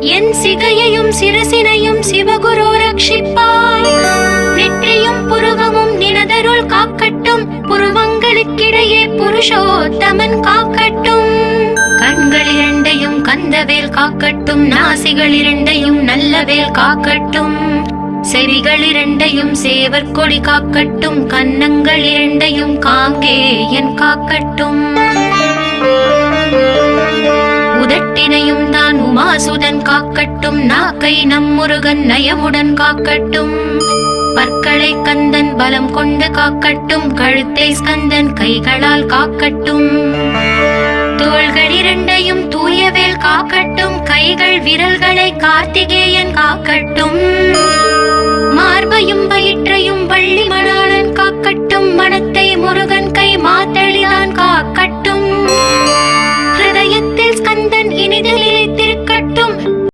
என் சிகையையும் சிரசினையும் சிவகுரு ரட்சிப்பாய். நெற்றியும் புருவமும் நினதருள் காக்கட்டும். புருவங்களுக்கிடையே புருஷோத்தமன் காக்கட்டும். கண்கள் இரண்டையும் கந்தவேல் காக்கட்டும். நாசிகள் இரண்டையும் நல்லவேல் காக்கட்டும். செவிகள் இரண்டையும் சேவற்கொடி காக்கட்டும். கன்னங்கள் இரண்டையும் காங்கேயன் காக்கட்டும். உதட்டினையும் வாசுதன் காக்கட்டும் நாக்கை நம் முருகன் நயமுடன் காக்கட்டும். பற்களை கந்தன் பலம் கொண்டு காக்கட்டும் கழுத்தை ஸ்கந்தன் கைகளால் காக்கட்டும். தோள்கள் இரண்டையும் தூயவேல் காக்கட்டும் கைகள் விரல்களை கார்த்திகேயன் காக்கட்டும். மார்பையும் வயிற்றையும் வள்ளி மணாளன் காக்கட்டும் மனத்தை முருகன்